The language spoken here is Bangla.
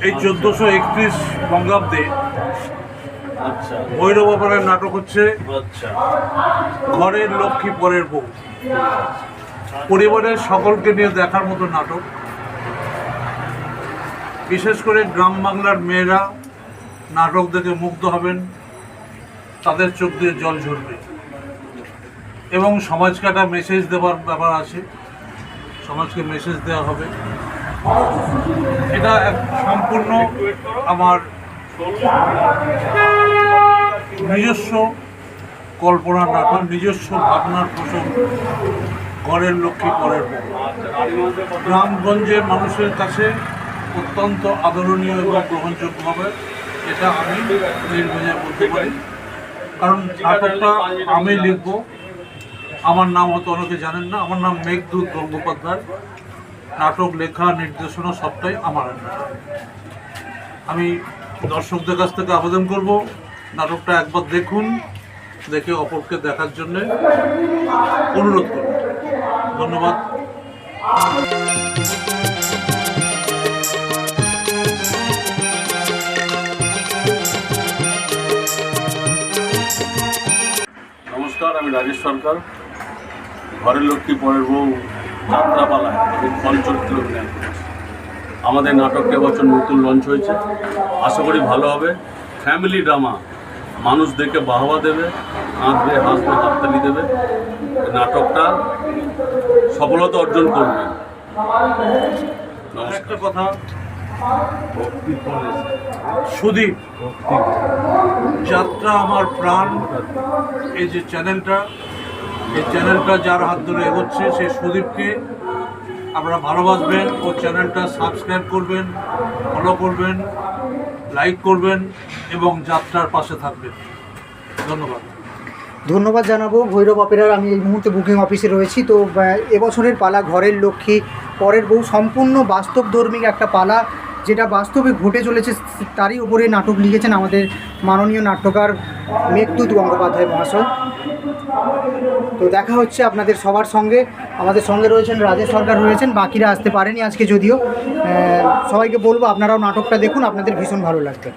এই চোদ্দোশো একত্রিশ বঙ্গাব্দে আচ্ছা। ভৈরব অপরার নাটক হচ্ছে আচ্ছা। ঘরের লক্ষ্মী পরের বউ। পরিবারের সকলকে নিয়ে দেখার মতো নাটক। বিশেষ করে গ্রাম বাংলার মেয়েরা নাটক দেখে মুগ্ধ হবেন। তাদের চোখ দিয়ে জল ঝরবে। এবং সমাজকে একটা মেসেজ দেওয়ার ব্যাপার আছে। সমাজকে মেসেজ দেওয়া হবে। এটা সম্পূর্ণ আমার নিজস্ব কল্পনার নাটক নিজস্ব ভাবনার ফসল ঘরের লক্ষ্মী পরের গ্রামগঞ্জের মানুষের কাছে অত্যন্ত আদরণীয় এবং গ্রহণযোগ্য হবে, এটা আমি নির্ভয়ে বলতে পারি। কারণ নাটকটা আমি লিখব, আমার নাম হয়তো অনেকে জানেন না, আমার নাম মেঘদূত গঙ্গোপাধ্যায়। নাটক, লেখা, নির্দেশনা সবটাই আমার আমি দর্শকদের কাছ থেকে আবেদন করব, নাটকটা একবার দেখুন, দেখে অপরকে দেখার জন্যে অনুরোধ করব। ধন্যবাদ। নমস্কার, আমি রাজেশ সরকার। ঘরের লক্ষ্মী পরের বউ যাত্রাপালায় ফল চরিত্র আমাদের নাটকটা এবছর নতুন লঞ্চ হয়েছে। আশা করি ভালো হবে। ফ্যামিলি ড্রামা মানুষ দেখে বাহবা দেবে হাসবে হাসবে হাততালি দেবে। নাটকটা সফলতা অর্জন করবে। একটা কথা। সুদীপ যাত্রা আমার প্রাণ। এই যে চ্যানেলটা এই চ্যানেলটা যার হাত ধরে এগোচ্ছে সেই সুদীপকে আপনারা ভালোবাসবেন ও চ্যানেলটা সাবস্ক্রাইব করবেন, ফলো করবেন, লাইক করবেন এবং যাত্রার পাশে থাকবেন। ধন্যবাদ। ধন্যবাদ জানাব। ভৈরব অপেরার আমি এই মুহূর্তে বুকিং অফিসে রয়েছি। তো এবছরের পালা ঘরের লক্ষ্মী, পরের বউ, সম্পূর্ণ বাস্তবধর্মিক একটা পালা, যেটা বাস্তবে ঘটে চলেছে, তারই উপরে নাটক লিখেছেন আমাদের মাননীয় নাট্যকার মেঘদূত গঙ্গোপাধ্যায় মহাশয়। তো দেখা হচ্ছে আপনাদের সবার সঙ্গে। আমাদের সঙ্গে রয়েছেন রাজেশ সরকার রয়েছেন, বাকিরা আসতে পারেনি আজকে যদিও। সবাইকে বলব আপনারাও নাটকটা দেখুন, আপনাদের ভীষণ ভালো লাগবে।